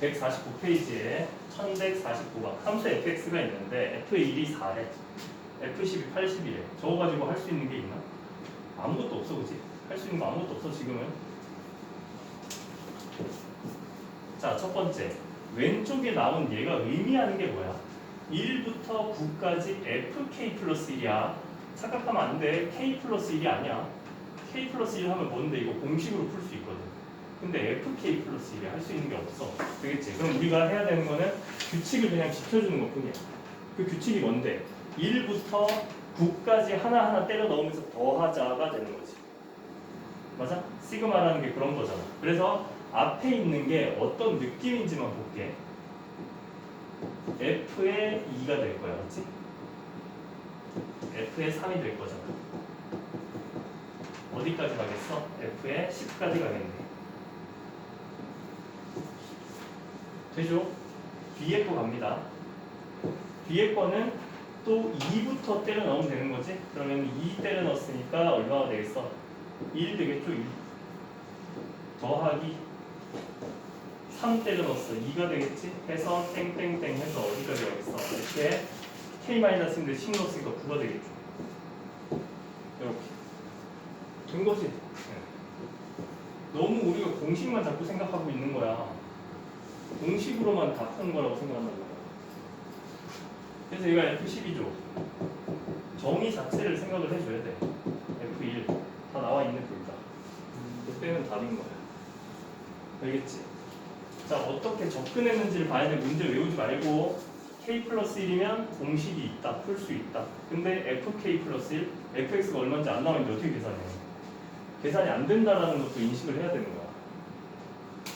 149페이지에 1149번 함수 fx가 있는데 f1이 4래 f10이 80이래 저거 가지고 할 수 있는 게 있나? 아무것도 없어 그지? 할 수 있는 거 아무것도 없어 지금은? 자 첫 번째. 왼쪽에 나온 얘가 의미하는 게 뭐야? 1부터 9까지 fk 플러스 1이야. 착각하면 안돼. k 플러스 1이 아니야. k 플러스 1 하면 뭔데? 이거 공식으로 풀 수 있거든 근데 fk 플러스 1이 할 수 있는 게 없어 되겠지? 그럼 우리가 해야 되는 거는 규칙을 그냥 지켜주는 것 뿐이야 그 규칙이 뭔데? 1부터 9까지 하나하나 때려 넣으면서 더하자가 되는 거지 맞아? 시그마라는 게 그런 거잖아 그래서 앞에 있는 게 어떤 느낌인지만 볼게 f의 2가 될 거야 맞지? f의 3이 될 거잖아 어디까지 가겠어? f의 10까지 가겠네 되죠? 뒤에 거 갑니다 뒤에 거는 또 2부터 때려 넣으면 되는 거지? 그러면 2 때려 넣었으니까 얼마가 되겠어? 1 되겠죠? 1 더하기 3 때려 넣었어 2가 되겠지? 해서 땡땡땡 해서 어디까지 가겠어? 이렇게 k-인데 10 넣었으니까 9가 되겠죠 이렇게 된 거지? 네. 너무 우리가 공식만 자꾸 생각하고 있는 거야 공식으로만 다 푸는 거라고 말이야 그래서 얘가 F12죠. 정의 자체를 생각을 해줘야 돼. F1 다 나와 있는 글자. 그때는 답인 거야. 알겠지? 자 어떻게 접근했는지를 봐야 돼. 문제 외우지 말고 k 플러스 1이면 공식이 있다, 풀 수 있다. 근데 fk 플러스 1, fx가 얼마인지 안 나오는데 어떻게 계산해? 계산이 안 된다라는 것도 인식을 해야 되는